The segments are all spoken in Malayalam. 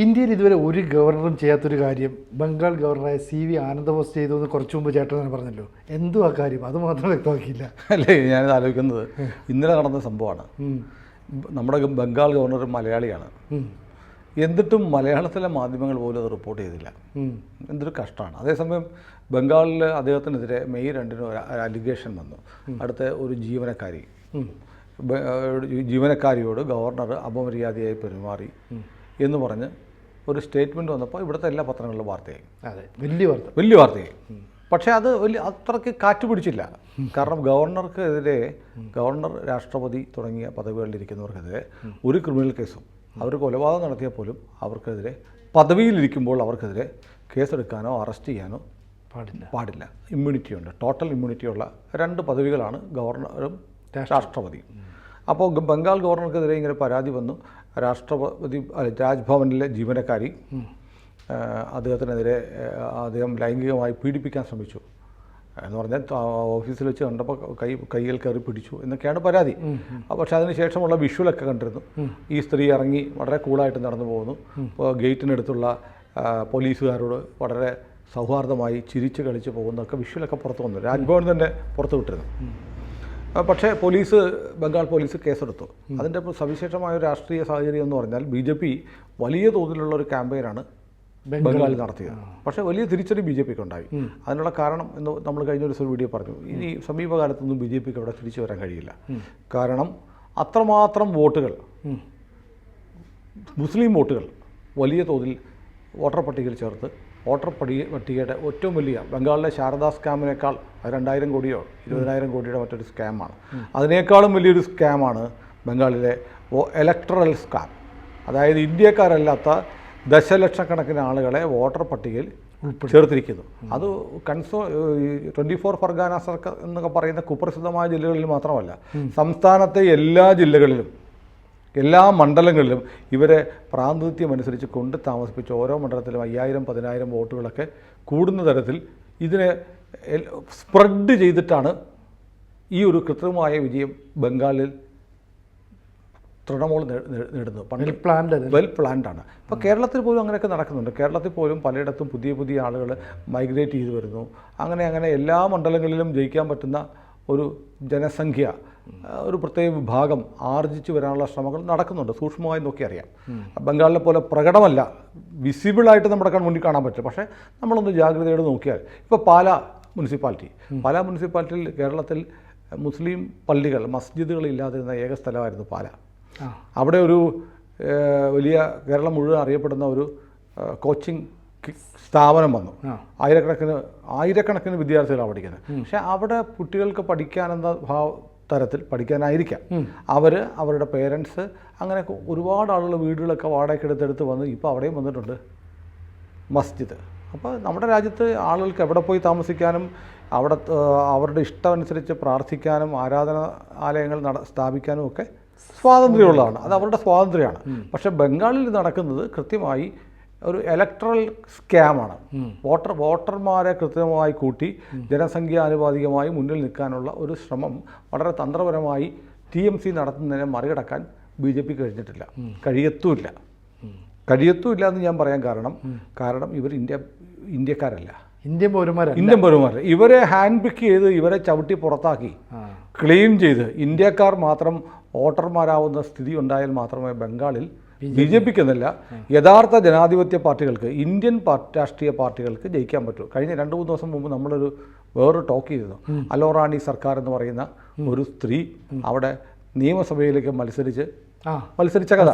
ഇന്ത്യയിൽ ഇതുവരെ ഒരു ഗവർണറും ചെയ്യാത്തൊരു കാര്യം ബംഗാൾ ഗവർണറായ സി വി ആനന്ദബോസ് ചെയ്തു എന്ന് കുറച്ചു മുമ്പ് ചേട്ടൻ തന്നെ പറഞ്ഞല്ലോ. എന്തോ ആ കാര്യം? അത് മാത്രം വ്യക്തമാക്കിയില്ല. അല്ലേ ഞാനിത് ആലോചിക്കുന്നത് ഇന്നലെ നടന്ന സംഭവമാണ്. നമ്മുടെ ബംഗാൾ ഗവർണർ മലയാളിയാണ്. എന്നിട്ടും മലയാളത്തിലെ മാധ്യമങ്ങൾ പോലും അത് റിപ്പോർട്ട് ചെയ്തില്ല. എന്തൊരു കഷ്ടമാണ്. അതേസമയം ബംഗാളിൽ അദ്ദേഹത്തിനെതിരെ മെയ് രണ്ടിന് ഒരു അലിഗേഷൻ വന്നു. അടുത്ത ഒരു ജീവനക്കാരി. ജീവനക്കാരിയോട് ഗവർണർ അപമര്യാദയായി പെരുമാറി എന്ന് പറഞ്ഞ് ഒരു സ്റ്റേറ്റ്മെന്റ് വന്നപ്പോൾ ഇവിടുത്തെ എല്ലാ പത്രങ്ങളിലും വാർത്തയായി. അതെ വലിയ വാർത്ത. വലിയ വാർത്തയായി. പക്ഷേ അത് വലിയ അത്രയ്ക്ക് കാറ്റ് പിടിച്ചില്ല. കാരണം ഗവർണർക്കെതിരെ ഗവർണർ രാഷ്ട്രപതി തുടങ്ങിയ പദവികളിലിരിക്കുന്നവർക്കെതിരെ ഒരു ക്രിമിനൽ കേസും അവർ കൊലപാതകം നടത്തിയാൽ പോലും അവർക്കെതിരെ പദവിയിലിരിക്കുമ്പോൾ അവർക്കെതിരെ കേസെടുക്കാനോ അറസ്റ്റ് ചെയ്യാനോ പാടില്ല. പാടില്ല. ഇമ്മ്യൂണിറ്റി ഉണ്ട്. ടോട്ടൽ ഇമ്മ്യൂണിറ്റി ഉള്ള രണ്ട് പദവികളാണ് ഗവർണറും രാഷ്ട്രപതിയും. അപ്പോൾ ബംഗാൾ ഗവർണർക്കെതിരെ ഇങ്ങനെ പരാതി വന്നു. രാഷ്ട്രപതി രാജ്ഭവനിലെ ജീവനക്കാരി അദ്ദേഹത്തിനെതിരെ അദ്ദേഹം ലൈംഗികമായി പീഡിപ്പിക്കാൻ ശ്രമിച്ചു. എന്ന് പറഞ്ഞാൽ ഓഫീസിൽ വെച്ച് കണ്ടപ്പോൾ കൈ കൈയിൽ കയറി പിടിച്ചു എന്നൊക്കെയാണ് പരാതി. പക്ഷേ അതിനുശേഷമുള്ള വിഷ്വലൊക്കെ കണ്ടിരുന്നു. ഈ സ്ത്രീ ഇറങ്ങി വളരെ കൂളായിട്ട് നടന്നു പോകുന്നു. ഇപ്പോൾ ഗേറ്റിനടുത്തുള്ള പോലീസുകാരോട് വളരെ സൗഹാർദ്ദമായി ചിരിച്ച് കളിച്ച് പോകുന്നതൊക്കെ വിഷ്വലൊക്കെ പുറത്തു വന്നു. രാജ്ഭവൻ തന്നെ പുറത്തു വിട്ടിരുന്നു. പക്ഷേ പോലീസ് ബംഗാൾ പോലീസ് കേസെടുത്തു. അതിന്റെ ഇപ്പോൾ സവിശേഷമായ ഒരു രാഷ്ട്രീയ സാഹചര്യം എന്ന് പറഞ്ഞാൽ ബി ജെ പി വലിയ തോതിലുള്ള ഒരു ക്യാമ്പയിനാണ് ബംഗാളിൽ നടത്തിയത്. പക്ഷേ വലിയ തിരിച്ചടി ബി ജെ പിക്ക് ഉണ്ടായി. അതിനുള്ള കാരണം എന്ന് നമ്മൾ കഴിഞ്ഞ ഒരു വീഡിയോ പറഞ്ഞു. ഇനി സമീപകാലത്തൊന്നും ബി ജെ പിക്ക് അവിടെ തിരിച്ചു വരാൻ കഴിയില്ല. കാരണം അത്രമാത്രം വോട്ടുകൾ മുസ്ലിം വോട്ടുകൾ വലിയ തോതിൽ വോട്ടർ പട്ടികയിൽ ചേർത്ത് വോട്ടർ പടി പട്ടികയുടെ ഏറ്റവും വലിയ ബംഗാളിലെ ശാരദാ സ്കാമിനേക്കാൾ രണ്ടായിരം കോടിയോ ഇരുപതിനായിരം കോടിയുടെ മറ്റൊരു സ്കാമാണ്. അതിനേക്കാളും വലിയൊരു സ്കാമാണ് ബംഗാളിലെ ഇലക്ട്രൽ സ്കാം അതായത് ഇന്ത്യക്കാരല്ലാത്ത ദശലക്ഷക്കണക്കിന് ആളുകളെ വോട്ടർ പട്ടികയിൽ ചേർത്തിരിക്കുന്നു. അത് കൺസോ ട്വന്റി ഫോർ ഫർഗാന സർക്കാർ എന്നൊക്കെ പറയുന്ന കുപ്രസിദ്ധമായ ജില്ലകളിൽ മാത്രമല്ല സംസ്ഥാനത്തെ എല്ലാ ജില്ലകളിലും എല്ലാ മണ്ഡലങ്ങളിലും ഇവരെ പ്രാതിനിധ്യം അനുസരിച്ച് കൊണ്ട് താമസിപ്പിച്ച് ഓരോ മണ്ഡലത്തിലും അയ്യായിരം പതിനായിരം വോട്ടുകളൊക്കെ കൂടുന്ന തരത്തിൽ ഇതിനെ സ്പ്രെഡ് ചെയ്തിട്ടാണ് ഈ ഒരു കൃത്രിമമായ വിജയം ബംഗാളിൽ തൃണമൂൽ നേടുന്നത്. പണ്ട് പ്ലാൻഡ് വെൽ പ്ലാൻഡ് ആണ്. ഇപ്പോൾ കേരളത്തിൽ പോലും അങ്ങനെയൊക്കെ നടക്കുന്നുണ്ട്. കേരളത്തിൽ പോലും പലയിടത്തും പുതിയ പുതിയ ആളുകൾ മൈഗ്രേറ്റ് ചെയ്തു വരുന്നു. അങ്ങനെ അങ്ങനെ എല്ലാ മണ്ഡലങ്ങളിലും ജയിക്കാൻ പറ്റുന്ന ഒരു ജനസംഖ്യ ഒരു പ്രത്യേക വിഭാഗം ആർജിച്ചു വരാനുള്ള ശ്രമങ്ങൾ നടക്കുന്നുണ്ട്. സൂക്ഷ്മമായി നോക്കി അറിയാം. ബംഗാളിലെ പോലെ പ്രകടമല്ല വിസിബിളായിട്ട് നമ്മുടെ കാണാൻ മുന്നിൽ കാണാൻ പറ്റില്ല പക്ഷേ നമ്മളൊന്ന് ജാഗ്രതയോടെ നോക്കിയാൽ ഇപ്പോൾ പാല മുനിസിപ്പാലിറ്റി. പാല മുനിസിപ്പാലിറ്റിയിൽ കേരളത്തിൽ മുസ്ലിം പള്ളികൾ മസ്ജിദുകൾ ഇല്ലാതിരുന്ന ഏക സ്ഥലമായിരുന്നു പാല. അവിടെ ഒരു വലിയ കേരളം മുഴുവൻ അറിയപ്പെടുന്ന ഒരു കോച്ചിങ് സ്ഥാപനം വന്നു. ആയിരക്കണക്കിന് ആയിരക്കണക്കിന് വിദ്യാർത്ഥികളാണ് പഠിക്കുന്നത്. പക്ഷെ അവിടെ കുട്ടികൾക്ക് പഠിക്കാനെന്ന ഭാവ തരത്തിൽ പഠിക്കാനായിരിക്കാം. അവർ അവരുടെ പേരൻസ് അങ്ങനെ ഒരുപാട് ആളുകൾ വീടുകളൊക്കെ വാടകയ്ക്ക് എടുത്തെടുത്ത് വന്ന് ഇപ്പോൾ അവിടെയും വന്നിട്ടുണ്ട്. മസ്ജിദ്. അപ്പോൾ നമ്മുടെ രാജ്യത്ത് ആളുകൾക്ക് എവിടെ പോയി താമസിക്കാനും അവിടെ അവരുടെ ഇഷ്ടമനുസരിച്ച് പ്രാർത്ഥിക്കാനും ആരാധന ആലയങ്ങൾ നട സ്ഥാപിക്കാനും ഒക്കെ സ്വാതന്ത്ര്യമുള്ളതാണ്. അത് അവരുടെ സ്വാതന്ത്ര്യമാണ്. പക്ഷേ ബംഗാളിൽ നടക്കുന്നത് കൃത്യമായി ഒരു ഇലക്ട്രൽ സ്കാമാണ് വോട്ടർ വോട്ടർമാരെ കൃത്യമായി കൂട്ടി ജനസംഖ്യാനുപാതികമായി മുന്നിൽ നിൽക്കാനുള്ള ഒരു ശ്രമം വളരെ തന്ത്രപരമായി ടി എം സി നടത്തുന്നതിനെ മറികടക്കാൻ ബി ജെ പി കഴിഞ്ഞിട്ടില്ല. കഴിയത്തുമില്ല. കഴിയത്തുമില്ല എന്ന് ഞാൻ പറയാൻ കാരണം കാരണം ഇവർ ഇന്ത്യ ഇന്ത്യക്കാരല്ല. ഇന്ത്യൻ പൗരന്മാരല്ല. ഇന്ത്യൻ പൗരന്മാർ ഇവരെ ഹാൻഡ് പിക്ക് ചെയ്ത് ഇവരെ ചവിട്ടി പുറത്താക്കി. ക്ലെയിം ചെയ്ത്. ഇന്ത്യക്കാർ മാത്രം വോട്ടർമാരാവുന്ന സ്ഥിതി ഉണ്ടായാൽ മാത്രമേ ബംഗാളിൽ ബി ജെ പിക്ക് എന്നല്ല യഥാർത്ഥ ജനാധിപത്യ പാർട്ടികൾക്ക് ഇന്ത്യൻ രാഷ്ട്രീയ പാർട്ടികൾക്ക് ജയിക്കാൻ പറ്റും. കഴിഞ്ഞ രണ്ട് മൂന്ന് ദിവസം മുമ്പ് നമ്മളൊരു വേറൊരു ടോക്ക് ചെയ്തിരുന്നു. അലോറാണി സർക്കാർ എന്ന് പറയുന്ന ഒരു സ്ത്രീ അവിടെ നിയമസഭയിലേക്ക് മത്സരിച്ച് മത്സരിച്ച കഥ.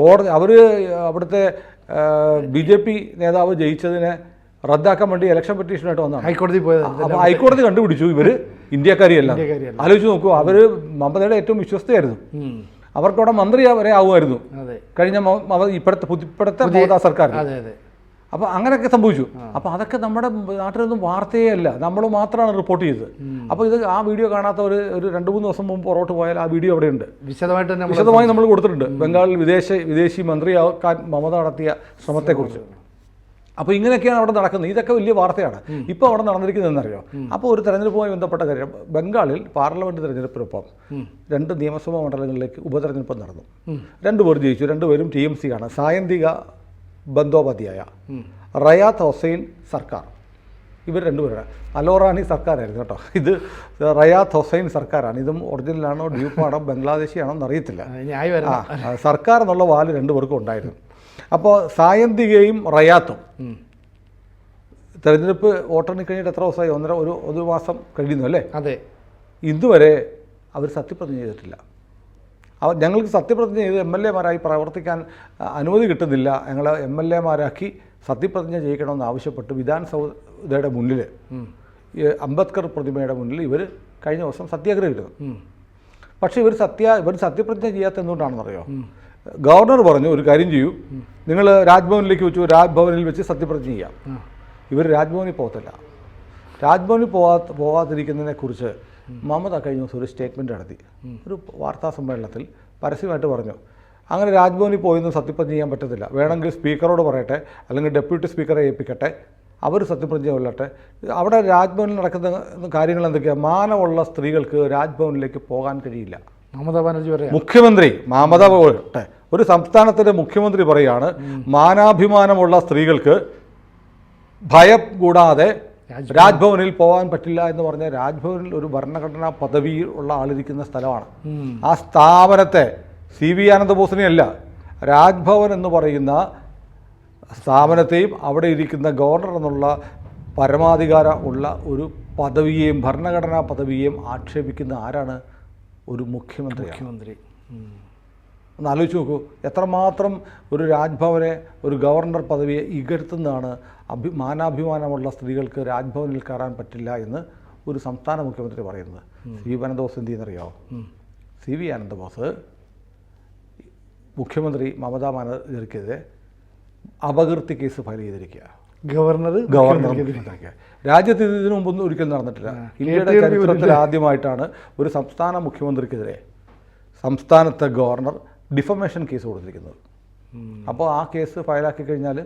കോടതി അവർ അവിടുത്തെ ബി ജെ പി നേതാവ് ജയിച്ചതിനെ റദ്ദാക്കാൻ വേണ്ടി ഇലക്ഷൻ പെറ്റീഷനായിട്ട് വന്നതാണ്. ഹൈക്കോടതി പോയത്. അപ്പോൾ ഹൈക്കോടതി കണ്ടുപിടിച്ചു ഇവർ ഇന്ത്യക്കാരിയല്ല. ആലോചിച്ച് നോക്കൂ അവർ മമതയുടെ ഏറ്റവും വിശ്വസ്തയായിരുന്നു. അവർക്കവിടെ മന്ത്രി വരെ ആവുമായിരുന്നു. കഴിഞ്ഞ ഇപ്പോഴത്തെ ഇപ്പോഴത്തെ മമതാ സർക്കാർ അപ്പോൾ അങ്ങനെയൊക്കെ സംഭവിച്ചു. അപ്പോൾ അതൊക്കെ നമ്മുടെ നാട്ടിലൊന്നും വാർത്തയേ അല്ല. നമ്മൾ മാത്രമാണ് റിപ്പോർട്ട് ചെയ്തത്. അപ്പോൾ ഇത് ആ വീഡിയോ കാണാത്ത ഒരു ഒരു രണ്ട് മൂന്ന് ദിവസം മുമ്പ് പുറകോട്ട് പോയാൽ ആ വീഡിയോ അവിടെ ഉണ്ട് വിശദമായിട്ട് വിശദമായി നമ്മൾ കൊടുത്തിട്ടുണ്ട്. ബംഗാളിൽ വിദേശ വിദേശി മന്ത്രി മന്ത്രിയാക്കാൻ മമത നടത്തിയ ശ്രമത്തെക്കുറിച്ച്. അപ്പോൾ ഇങ്ങനെയൊക്കെയാണ് അവിടെ നടക്കുന്നത്. ഇതൊക്കെ വലിയ വാർത്തയാണ്. ഇപ്പോൾ അവിടെ നടന്നിരിക്കുന്നതെന്നറിയോ അപ്പോൾ ഒരു തെരഞ്ഞെടുപ്പുമായി ബന്ധപ്പെട്ട കാര്യം ബംഗാളിൽ പാർലമെന്റ് തെരഞ്ഞെടുപ്പിനൊപ്പം രണ്ട് നിയമസഭാ മണ്ഡലങ്ങളിലേക്ക് ഉപതെരഞ്ഞെടുപ്പ് നടന്നു. രണ്ടുപേർ ജയിച്ചു രണ്ടുപേരും ടി എം സി ആണ് സായന്തിക ബന്ദോപാധ്യായ റയാത്ത് ഹൊസൈൻ സർക്കാർ. ഇവർ രണ്ടുപേരാണ് അലോറാണി സർക്കാരായിരുന്നു കേട്ടോ. ഇത് റയാത്ത് ഹൊസൈൻ സർക്കാരാണ്. ഇതും ഒറിജിനലാണോ ഡ്യൂപ്പാണോ ബംഗ്ലാദേശിയാണോ എന്നറിയത്തില്ല. സർക്കാർ എന്നുള്ള വാൽ രണ്ടുപേർക്കും ഉണ്ടായിരുന്നു. അപ്പോൾ സായന്തികയും റയാത്തും. തെരഞ്ഞെടുപ്പ് വോട്ടെണ്ണി കഴിഞ്ഞിട്ട് എത്ര ദിവസമായി? ഒന്നര ഒരു ഒരു മാസം കഴിയുന്നു അല്ലേ? അതെ. ഇതുവരെ അവർ സത്യപ്രതിജ്ഞ ചെയ്തിട്ടില്ല. അവർ ഞങ്ങൾക്ക് സത്യപ്രതിജ്ഞ ചെയ്ത് എം എൽ എമാരായി പ്രവർത്തിക്കാൻ അനുമതി കിട്ടുന്നില്ല. ഞങ്ങളെ എം എൽ എമാരാക്കി സത്യപ്രതിജ്ഞ ചെയ്യിക്കണമെന്ന് ആവശ്യപ്പെട്ട് വിധാനസൗദയുടെ മുന്നിൽ അംബേദ്കർ പ്രതിമയുടെ മുന്നിൽ ഇവർ കഴിഞ്ഞ ദിവസം സത്യാഗ്രഹം ഇടുന്നു. പക്ഷേ ഇവർ സത്യ ഇവർ സത്യപ്രതിജ്ഞ ചെയ്യാത്ത എന്തുകൊണ്ടാണെന്നറിയോ? ഗവർണർ പറഞ്ഞു ഒരു കാര്യം ചെയ്യൂ. നിങ്ങൾ രാജ്ഭവനിലേക്ക് വെച്ചു രാജ്ഭവനിൽ വെച്ച് സത്യപ്രതിജ്ഞ ചെയ്യാം. ഇവർ രാജ്ഭവനിൽ പോകത്തില്ല. രാജ്ഭവനിൽ പോകാത്ത പോകാതിരിക്കുന്നതിനെക്കുറിച്ച് മമത കഴിഞ്ഞ ദിവസം ഒരു സ്റ്റേറ്റ്മെന്റ് നടത്തി. ഒരു വാർത്താ സമ്മേളനത്തിൽ പരസ്യമായിട്ട് പറഞ്ഞു. അങ്ങനെ രാജ്ഭവനിൽ പോയൊന്നും സത്യപ്രതിജ്ഞ ചെയ്യാൻ പറ്റത്തില്ല. വേണമെങ്കിൽ സ്പീക്കറോട് പറയട്ടെ അല്ലെങ്കിൽ ഡെപ്യൂട്ടി സ്പീക്കറെ ഏൽപ്പിക്കട്ടെ. അവർ സത്യപ്രതിജ്ഞ കൊല്ലട്ടെ അവിടെ രാജ്ഭവനിൽ നടക്കുന്ന കാര്യങ്ങൾ എന്തൊക്കെയാണ് മാനമുള്ള സ്ത്രീകൾക്ക് രാജ്ഭവനിലേക്ക് പോകാൻ കഴിയില്ല. മമതാ ബാനർജി പറയാം. മുഖ്യമന്ത്രി മമത ഒരു സംസ്ഥാനത്തിന്റെ മുഖ്യമന്ത്രി പറയാണ് മാനാഭിമാനമുള്ള സ്ത്രീകൾക്ക് ഭയം കൂടാതെ രാജ്ഭവനിൽ പോകാൻ പറ്റില്ല എന്ന് പറഞ്ഞ രാജ്ഭവനിൽ ഒരു ഭരണഘടനാ പദവി ഉള്ള ആളിരിക്കുന്ന സ്ഥലമാണ്. ആ സ്ഥാപനത്തെ സി വി ആനന്ദബോസിനെയല്ല രാജ്ഭവൻ എന്ന് പറയുന്ന സ്ഥാപനത്തെയും അവിടെ ഇരിക്കുന്ന ഗവർണർ എന്നുള്ള പരമാധികാര ഉള്ള ഒരു പദവിയെയും ഭരണഘടനാ പദവിയെയും ആക്ഷേപിക്കുന്ന ആരാണ്? ഒരു മുഖ്യമന്ത്രി മുഖ്യമന്ത്രി. ഒന്ന് ആലോചിച്ച് നോക്കൂ. എത്രമാത്രം ഒരു രാജ്ഭവനെ ഒരു ഗവർണർ പദവിയെ ഇകഴ്ത്തുന്നതാണ് അഭി മാനാഭിമാനമുള്ള സ്ത്രീകൾക്ക് രാജ്ഭവനിൽ കയറാൻ പറ്റില്ല എന്ന് ഒരു സംസ്ഥാന മുഖ്യമന്ത്രി പറയുന്നത്. സി വി ആനന്ദബോസ് എന്ത് ചെയ്യുന്നറിയാമോ സി വി ആനന്ദബോസ് മുഖ്യമന്ത്രി മമതാ ബാനർജിക്കെതിരെ അപകീർത്തി കേസ് ഫയൽ ചെയ്തിരിക്കുക ഗവർണർ ഗവർണർ രാജ്യത്ത് ഇത് ഇതിനു മുമ്പൊന്നും ഒരിക്കലും നടന്നിട്ടില്ല. ഇന്ത്യയുടെ ചരിത്രത്തിൽ ആദ്യമായിട്ടാണ് ഒരു സംസ്ഥാന മുഖ്യമന്ത്രിക്കെതിരെ സംസ്ഥാനത്തെ ഗവർണർ ഡിഫമേഷൻ കേസ് കൊടുത്തിരിക്കുന്നത്. അപ്പോൾ ആ കേസ് ഫയലാക്കി കഴിഞ്ഞാൽ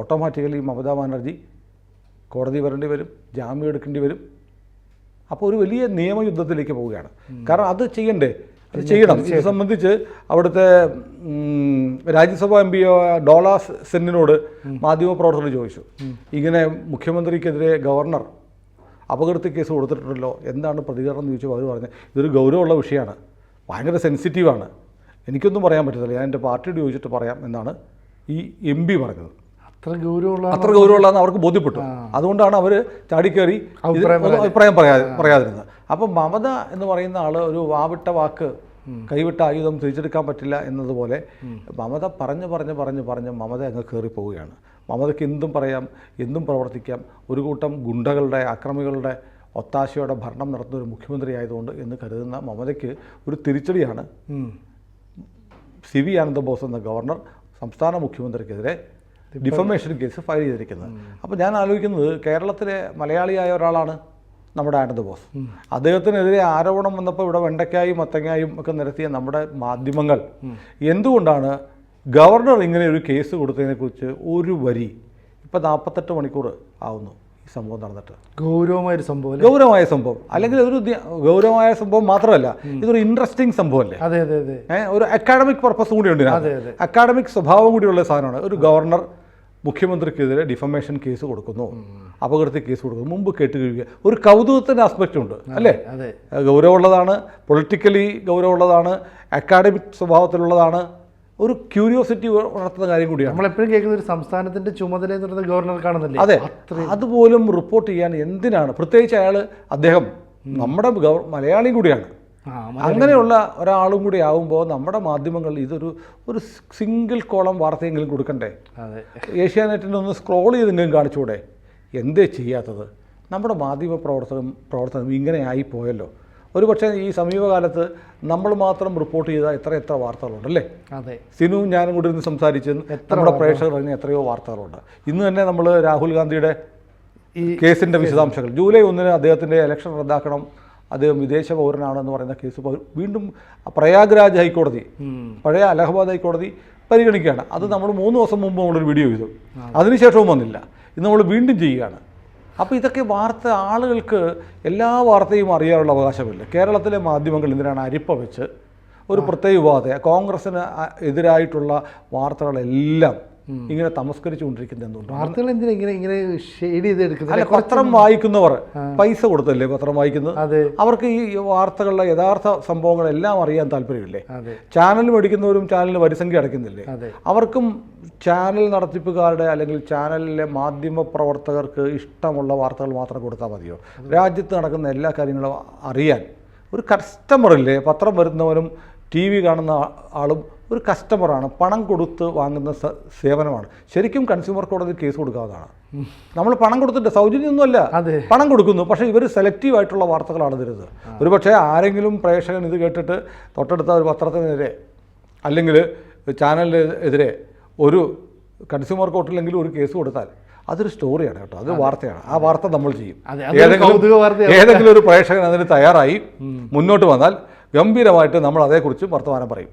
ഓട്ടോമാറ്റിക്കലി മമതാ ബാനർജി കോടതി വരേണ്ടി വരും ജാമ്യം എടുക്കേണ്ടി വരും. അപ്പോൾ ഒരു വലിയ നിയമയുദ്ധത്തിലേക്ക് പോവുകയാണ്. കാരണം അത് ചെയ്യണ്ടേ? ചെയ്യണം. ഇത് സംബന്ധിച്ച് അവിടുത്തെ രാജ്യസഭാ എം പി ഡോള സെന്നിനോട് മാധ്യമപ്രവർത്തകർ ചോദിച്ചു. ഇങ്ങനെ മുഖ്യമന്ത്രിക്കെതിരെ ഗവർണർ അപകീർത്തി കേസ് കൊടുത്തിട്ടുണ്ടല്ലോ എന്താണ് പ്രതികരണം എന്ന് ചോദിച്ചപ്പോൾ അവർ പറഞ്ഞു ഇതൊരു ഗൗരവമുള്ള വിഷയമാണ്. ഭയങ്കര സെൻസിറ്റീവാണ് എനിക്കൊന്നും പറയാൻ പറ്റത്തില്ല. ഞാൻ എന്റെ പാർട്ടിയോട് ചോദിച്ചിട്ട് പറയാം എന്നാണ് ഈ എം പി പറഞ്ഞത്. അത്ര ഗൗരവമുള്ള അത്ര ഗൗരവമുള്ളതെന്ന് അവർക്ക് ബോധ്യപ്പെട്ടു. അതുകൊണ്ടാണ് അവർ ചാടിക്കയറി ഒന്നും അഭിപ്രായം പറയാതെ പറയാതിരുന്നത്. അപ്പം മമത എന്ന് പറയുന്ന ആൾ ഒരു വാവിട്ട വാക്ക് കൈവിട്ട ആയുധം തിരിച്ചെടുക്കാൻ പറ്റില്ല എന്നതുപോലെ മമത പറഞ്ഞു പറഞ്ഞു പറഞ്ഞു പറഞ്ഞ് മമത അങ്ങ് കയറി പോവുകയാണ്. മമതയ്ക്ക് എന്തും പറയാം എന്തും പ്രവർത്തിക്കാം. ഒരു കൂട്ടം ഗുണ്ടകളുടെ അക്രമികളുടെ ഒത്താശയോടെ ഭരണം നടത്തുന്ന ഒരു മുഖ്യമന്ത്രി ആയതുകൊണ്ട് എന്ന് കരുതുന്ന മമതയ്ക്ക് ഒരു തിരിച്ചടിയാണ്. സി വി ആനന്ദബോസ് എന്ന ഗവർണർ സംസ്ഥാന മുഖ്യമന്ത്രിക്കെതിരെ ഡിഫമേഷൻ കേസ് ഫയൽ ചെയ്തിരിക്കുന്നത്. അപ്പോൾ ഞാൻ ആലോചിക്കുന്നത് കേരളത്തിലെ മലയാളിയായ ഒരാളാണ്. നമ്മുടെ ആനന്ദബോസ് അദ്ദേഹത്തിനെതിരെ ആരോപണം വന്നപ്പോൾ ഇവിടെ വെണ്ടയ്ക്കായും മത്തങ്ങായും ഒക്കെ നിരത്തിയ നമ്മുടെ മാധ്യമങ്ങൾ. എന്തുകൊണ്ടാണ് ഗവർണർ ഇങ്ങനെ ഒരു കേസ് കൊടുത്തതിനെക്കുറിച്ച് ഒരു വരി? ഇപ്പം നാൽപ്പത്തെട്ട് മണിക്കൂർ ആവുന്നു ഈ സംഭവം നടന്നിട്ട്. ഗൗരവമായ ഒരു സംഭവം ഗൗരവമായ സംഭവം. അല്ലെങ്കിൽ ഒരു ഗൗരവമായ സംഭവം മാത്രമല്ല ഇതൊരു ഇൻട്രസ്റ്റിംഗ് സംഭവമല്ലേ അതെ അതെ അതെ. ഒരു അക്കാഡമിക് പർപ്പസ് കൂടിയുണ്ട്. അക്കാഡമിക് സ്വഭാവം കൂടിയുള്ള സാധനമാണ്. ഒരു ഗവർണർ മുഖ്യമന്ത്രിക്കെതിരെ ഡിഫമേഷൻ കേസ് കൊടുക്കുന്നു. അപകീർത്തി കേസ് കൊടുക്കുന്നു. മുമ്പ് കേട്ട് കഴിയുക. ഒരു കൗതുകത്തിന്റെ ആസ്പെക്റ്റ് ഉണ്ട് അല്ലേ? ഗൗരവമുള്ളതാണ് പൊളിറ്റിക്കലി ഗൗരവമുള്ളതാണ് അക്കാഡമിക് സ്വഭാവത്തിലുള്ളതാണ്. ഒരു ക്യൂരിയോസിറ്റി ഉണർത്തുന്ന കാര്യം കൂടിയാണ്. നമ്മളെപ്പോഴും കേൾക്കുന്ന ഒരു സംസ്ഥാനത്തിന്റെ ചുമതല എന്ന് പറയുന്നത് ഗവർണർക്കാണെന്നല്ലേ അതെ. അതുപോലും റിപ്പോർട്ട് ചെയ്യാൻ എന്തിനാണ്? പ്രത്യേകിച്ച് അയാൾ അദ്ദേഹം നമ്മുടെ മലയാളിയും കൂടിയാണ്. അങ്ങനെയുള്ള ഒരാളും കൂടി ആവുമ്പോൾ നമ്മുടെ മാധ്യമങ്ങൾ ഇതൊരു ഒരു സിംഗിൾ കോളം വാർത്തയെങ്കിലും കൊടുക്കണ്ടേ? അതെ. ഏഷ്യാനെറ്റിനെ ഒന്ന് സ്ക്രോൾ ചെയ്തെങ്കിലും കാണിച്ചുകൂടെ എന്തേ ചെയ്യാത്തത്? നമ്മുടെ മാധ്യമ പ്രവർത്തനം പ്രവർത്തനം ഇങ്ങനെ ആയിപ്പോയല്ലോ ഒരു പക്ഷേ ഈ സമീപകാലത്ത് നമ്മൾ മാത്രം റിപ്പോർട്ട് ചെയ്ത എത്ര എത്ര വാർത്തകളുണ്ട് അല്ലേ? അതെ. സിനുവും ഞാനും കൂടി ഇരുന്ന് സംസാരിച്ച് നമ്മുടെ പ്രേക്ഷകർ അറിഞ്ഞ എത്രയോ വാർത്തകളുണ്ട്. ഇന്ന് തന്നെ നമ്മൾ രാഹുൽ ഗാന്ധിയുടെ ഈ കേസിന്റെ വിശദാംശങ്ങൾ. ജൂലൈ ഒന്നിന് അദ്ദേഹത്തിന്റെ ഇലക്ഷൻ റദ്ദാക്കണം അദ്ദേഹം വിദേശ പൗരനാണെന്ന് പറയുന്ന കേസ് വീണ്ടും പ്രയാഗ്രാജ് ഹൈക്കോടതി പഴയ അലഹബാദ് ഹൈക്കോടതി പരിഗണിക്കുകയാണ്. അത് നമ്മൾ മൂന്ന് ദിവസം മുമ്പ് നമ്മളൊരു വീഡിയോ ചെയ്തു. അതിനുശേഷവും വന്നില്ല. ഇത് നമ്മൾ വീണ്ടും ചെയ്യുകയാണ്. അപ്പോൾ ഇതൊക്കെ വാർത്ത ആളുകൾക്ക് എല്ലാ വാർത്തയും അറിയാനുള്ള അവകാശമില്ല. കേരളത്തിലെ മാധ്യമങ്ങൾ എന്തിനാണ് അരിപ്പ വെച്ച് ഒരു പ്രത്യേക വിവാദത്തെ കോൺഗ്രസ്സിന് എതിരായിട്ടുള്ള വാർത്തകളെല്ലാം ഇങ്ങനെ തമസ്കരിച്ചുകൊണ്ടിരിക്കുന്നത് എന്തുകൊണ്ട് വാർത്തകൾ എന്തിനാ ഇങ്ങനെ ഇങ്ങനെ ഷെയ്ഡ് ചെയ്ത് എടുക്കുന്നത് അല്ല പത്രം വായിക്കുന്നവർ പൈസ കൊടുത്തല്ലേ പത്രം വായിക്കുന്നത്? അവർക്ക് ഈ വാർത്തകളുടെ യഥാർത്ഥ സംഭവങ്ങളെല്ലാം അറിയാൻ താല്പര്യമില്ലേ? ചാനൽ മേടിക്കുന്നവരും ചാനലിന് വരിസംഖ്യ അടയ്ക്കുന്നില്ലേ? അവർക്കും ചാനൽ നടത്തിപ്പുകാരുടെ അല്ലെങ്കിൽ ചാനലിലെ മാധ്യമ പ്രവർത്തകർക്ക് ഇഷ്ടമുള്ള വാർത്തകൾ മാത്രം കൊടുത്താൽ മതിയോ? രാജ്യത്ത് നടക്കുന്ന എല്ലാ കാര്യങ്ങളും അറിയാൻ. ഒരു കസ്റ്റമറില്ലേ പത്രം വരുന്നവനും ടി വി കാണുന്ന ആളും ഒരു കസ്റ്റമറാണ് പണം കൊടുത്ത് വാങ്ങുന്ന സേവനമാണ്. ശരിക്കും കൺസ്യൂമർ കോടതി കേസ് കൊടുക്കാവുന്നതാണ്. നമ്മൾ പണം കൊടുത്തിട്ട് സൗജന്യമൊന്നുമല്ല പണം കൊടുക്കുന്നു. പക്ഷേ ഇവർ സെലക്റ്റീവ് ആയിട്ടുള്ള വാർത്തകളാണ് തരുന്നത്. ഒരു പക്ഷേ ആരെങ്കിലും പ്രേക്ഷകൻ ഇത് കേട്ടിട്ട് തൊട്ടടുത്ത ഒരു പത്രത്തിനെതിരെ അല്ലെങ്കിൽ ചാനലിനെതിരെ ഒരു കൺസ്യൂമർ കോർട്ടിലെങ്കിലും ഒരു കേസ് കൊടുത്താൽ അതൊരു സ്റ്റോറിയാണ് കേട്ടോ. അത് വാർത്തയാണ്. ആ വാർത്ത നമ്മൾ ചെയ്യും. ഏതെങ്കിലും ഒരു പ്രേക്ഷകൻ അതിന് തയ്യാറായി മുന്നോട്ട് വന്നാൽ ഗംഭീരമായിട്ട് നമ്മൾ അതേക്കുറിച്ച് വർത്തമാനം പറയും.